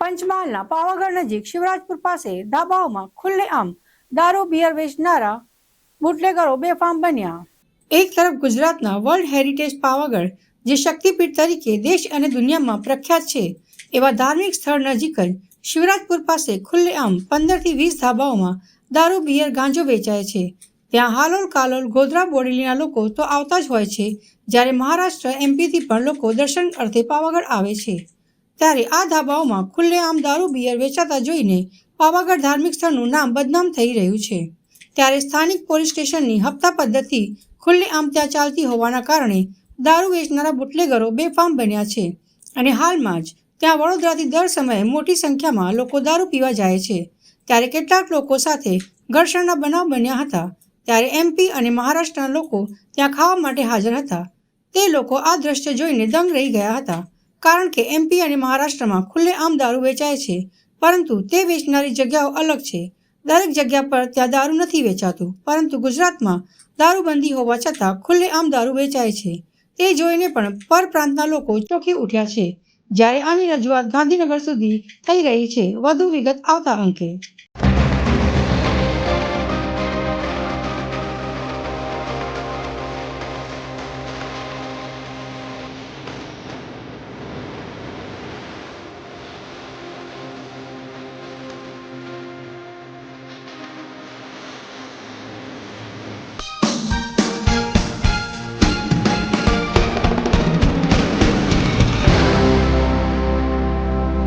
પંચમહાલના પાવાગઢ નજીક શિવરાજપુર પાસે ધાબાઓમાં ખુલ્લેઆમ દારૂ બિયર વેચનારા બુટલેગરો બેફામ બન્યા. એક તરફ ગુજરાતના વર્લ્ડ હેરિટેજ પાવાગઢ, જે શક્તિપીઠ તરીકે દેશ અને દુનિયામાં પ્રખ્યાત છે, એવા ધાર્મિક સ્થળ નજીક જ શિવરાજપુર પાસે ખુલ્લેઆમ પંદરથી વીસ ધાબાઓમાં દારૂ બિયર ગાંજો વેચાય છે. ત્યાં હાલોલ કાલોલ, ગોધરા, બોડેલીના લોકો તો આવતા જ હોય છે, જ્યારે મહારાષ્ટ્ર એમપીથી પણ લોકો દર્શન અર્થે પાવાગઢ આવે છે. ત્યારે આ ધાબાઓમાં ખુલ્લેઆમ દારૂ, બિયર વેચાતા જોઈને પાવાગઢ ધાર્મિક સ્થળનું નામ બદનામ થઈ રહ્યું છે. ત્યારે સ્થાનિક પોલીસ સ્ટેશનની હપ્તા પદ્ધતિ ખુલ્લેઆમ ત્યાં ચાલતી હોવાના કારણે દારૂ વેચનારા બુટલેગરો બેફામ બન્યા છે અને હાલમાં જ ત્યાં વડોદરાથી દર સમયે મોટી સંખ્યામાં લોકો દારૂ પીવા જાય છે. ત્યારે કેટલાક લોકો સાથે ઘર્ષણના બનાવ બન્યા હતા. ત્યારે એમપી અને મહારાષ્ટ્રના લોકો ત્યાં ખાવા માટે હાજર હતા. તે લોકો આ દ્રશ્ય જોઈને દંગ રહી ગયા હતા. કારણ કે એમપી અને મહારાષ્ટ્રમાં ખુલ્લેઆમ દારૂ વેચાય છે, પરંતુ તે વેચનારી જગ્યાઓ અલગ છે. દરેક જગ્યા પર ત્યાં દારૂ નથી વેચાતું, પરંતુ ગુજરાતમાં દારૂબંધી હોવા છતાં ખુલ્લેઆમ દારૂ વેચાય છે. તે જોઈને પણ પરપ્રાંતના લોકો ચોંકી ઉઠ્યા છે, જ્યારે આની રજૂઆત ગાંધીનગર સુધી થઈ રહી છે. વધુ વિગત આવતા અંકે.